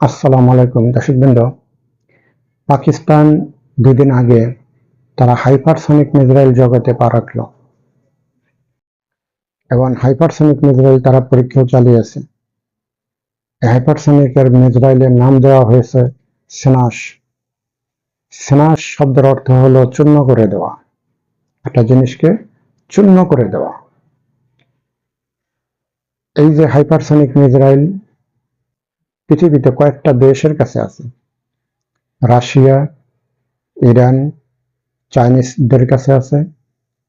আসসালামু আলাইকুম, দর্শকবৃন্দ। পাকিস্তান দুদিন আগে তারা হাইপারসনিক মিসাইল জগতে পা রাখল। এবং হাইপারসনিক মিসাইল তারা পরীক্ষাও চালিয়েছে। হাইপারসনিকের মিসাইলের নাম দেওয়া হয়েছে সেনাস। সেনাস শব্দের অর্থ হলো চূর্ণ করে দেওয়া। একটা জিনিসকে চূর্ণ করে দেওয়া। এই যে হাইপারসনিক মিসাইল পৃথিবীতে কয়েকটা দেশের কাছে আছে। রাশিয়া, ইরান, চাইনিজদের কাছে আছে,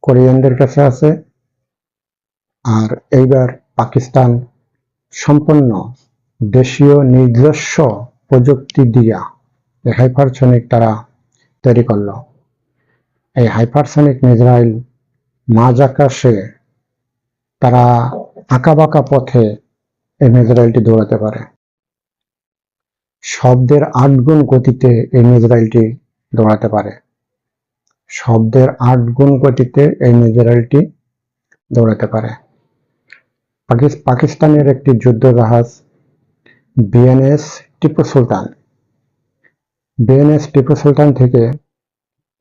কোরিয়ানদের কাছে আছে, আর এইবার পাকিস্তান সম্পূর্ণ দেশীয় নিজস্ব প্রযুক্তি দিয়া এই হাইপারসনিক তারা তৈরি করল। এই হাইপারসনিক মিসাইল মাঝ আকাশে তারা আঁকাবাঁকা পথে এই মিসাইলটি দৌড়াতে পারে। শব্দের আট গুণ গতিতে এই মিসাইলটি দৌড়াতে পারে। শব্দের আট গুণ গতিতে এই মিসাইলটি দৌড়াতে পারে। পাকিস্তানের একটি যুদ্ধ জাহাজ বিএনএস টিপু সুলতান। বিএনএস টিপু সুলতান থেকে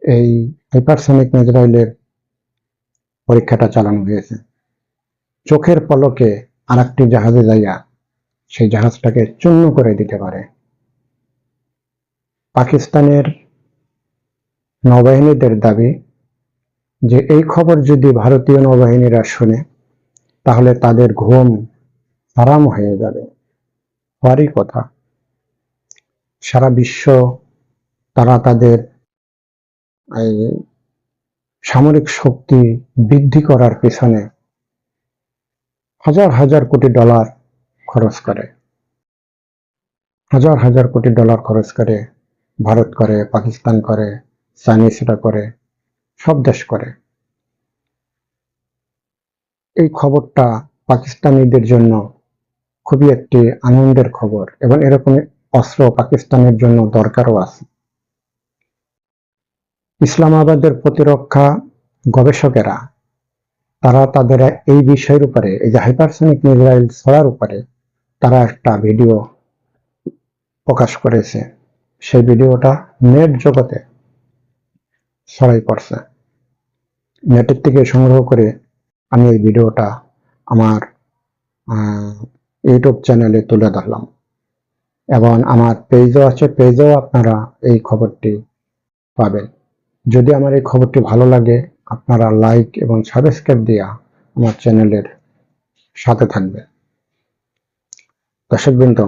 এই হাইপারসনিক মিসাইলের পরীক্ষাটা চালানো হয়েছে। চোখের পলকে আর একটি জাহাজে যাইয়া সেই জাহাজটাকে চূর্ণ করে দিতে পারে। পাকিস্তানের নৌবাহিনীদের দাবি যে, এই খবর যদি ভারতীয় নৌবাহিনীরা শুনে, তাহলে তাদের ঘুম হারাম হয়ে যাবে। হওয়ারই কথা। সারা বিশ্ব, তারা তাদের সামরিক শক্তি বৃদ্ধি করার পেছনে হাজার হাজার কোটি ডলার খরচ করে। হাজার হাজার কোটি ডলার খরচ করে ভারত করে, পাকিস্তান করে চাইনিজরা করে, সব দেশ করে। এই খবরটা পাকিস্তানিদের জন্য খুবই একটি আনন্দের খবর এবং এরকম অস্ত্র পাকিস্তানের জন্য দরকারও আছে। ইসলামাবাদের প্রতিরক্ষা গবেষকেরা, তারা তাদের এই বিষয়ের উপরে, এই যে হাইপারসনিক মিসাইল ছড়ার উপরে, তারা একটা ভিডিও প্রকাশ করেছে। সেই ভিডিওটা নেট জগতে ছড়াই পড়ছে। নেটের থেকে সংগ্রহ করে আমি এই ভিডিওটা আমার ইউটিউব চ্যানেলে তুলে ধরলাম। এবং আমার পেজও আছে পেজেও আপনারা এই খবরটি পাবেন। যদি আমার এই খবরটি ভালো লাগে, আপনারা লাইক এবং সাবস্ক্রাইব দিয়া আমার চ্যানেলের সাথে থাকবে দর্শকবৃন্দ,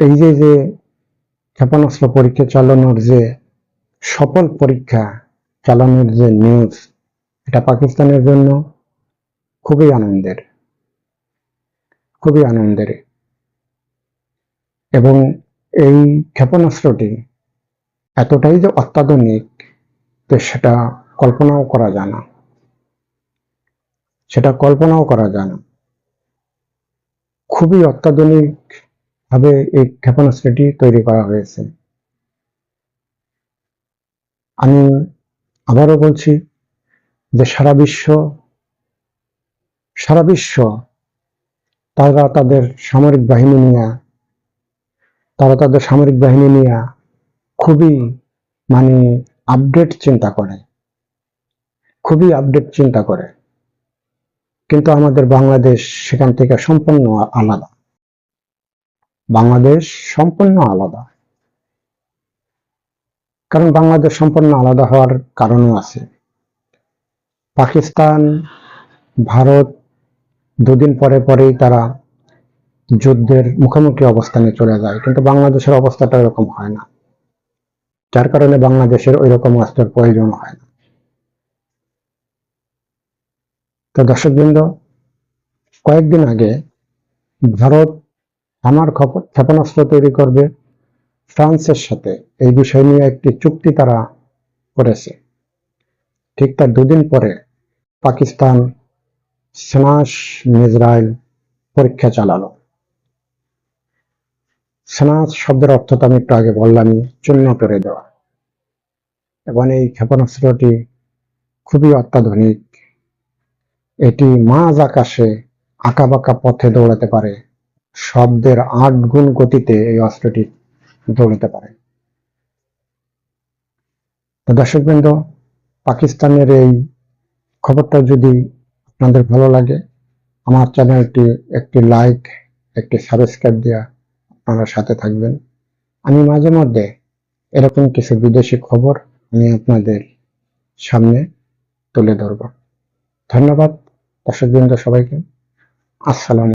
এই যে যে ক্ষেপণাস্ত্র পরীক্ষা চালানোর যে সফল পরীক্ষা, চালানোর যে নিউজ এটা পাকিস্তানের জন্য খুবই আনন্দের। খুবই আনন্দের। এবং এই ক্ষেপণাস্ত্রটি এতটাই যে অত্যাধুনিক তো সেটা কল্পনাও করা যায় না। সেটা কল্পনাও করা যায় না। খুবই অত্যাধুনিক ভাবে এই ক্ষেপণাস্ত্রটি তৈরি করা হয়েছে। আমি আবারও বলছি যে সারা বিশ্ব সারা বিশ্ব তারা তাদের সামরিক বাহিনী নিয়ে, তারা তাদের সামরিক বাহিনী নিয়ে খুবই মানে আপডেট চিন্তা করে। খুবই আপডেট চিন্তা করে। কিন্তু আমাদের বাংলাদেশ সেখান থেকে সম্পূর্ণ আলাদা। বাংলাদেশ সম্পূর্ণ আলাদা। কারণ বাংলাদেশ সম্পূর্ণ আলাদা হওয়ার কারণও আছে। পাকিস্তান, ভারত দুদিন পরে পরেই তারা যুদ্ধের মুখোমুখি অবস্থানে চলে যায়, কিন্তু বাংলাদেশের অবস্থাটা এরকম হয় না। যার কারণে বাংলাদেশের ওই রকম অস্ত্রের প্রয়োজন হয় না। তো দর্শকবৃন্দ, কয়েকদিন আগে ভারত আমার ক্ষেপণাস্ত্র তৈরি করবে ফ্রান্সের সাথে। এই বিষয় নিয়ে একটি চুক্তি তারা করেছে। ঠিক তার দুদিন পরে পাকিস্তান সেনাস মিসরাইল পরীক্ষা চালালো। সেনাস শব্দের অর্থ তো আমি একটু আগে বললামই, চূর্ণ করে দেওয়া। এবং এই ক্ষেপণাস্ত্রটি খুবই অত্যাধুনিক। এটি মাঝ আকাশে আঁকাবাঁকা পথে দৌড়াতে পারে। শব্দের আট গুণ গতিতে এই অস্ত্রটি দৌড়াতে পারে। তো দর্শকবৃন্দ, পাকিস্তানের এই খবরটা যদি আপনাদের ভালো লাগে, আমার চ্যানেলটি একটি লাইক একটি সাবস্ক্রাইব দেওয়া আপনারা সাথে থাকবেন। আমি মাঝে মধ্যে এরকম কিছু বিদেশি খবর আমি আপনাদের সামনে তুলে ধরব। ধন্যবাদ দর্শকবৃন্দ সবাইকে। আসসালাম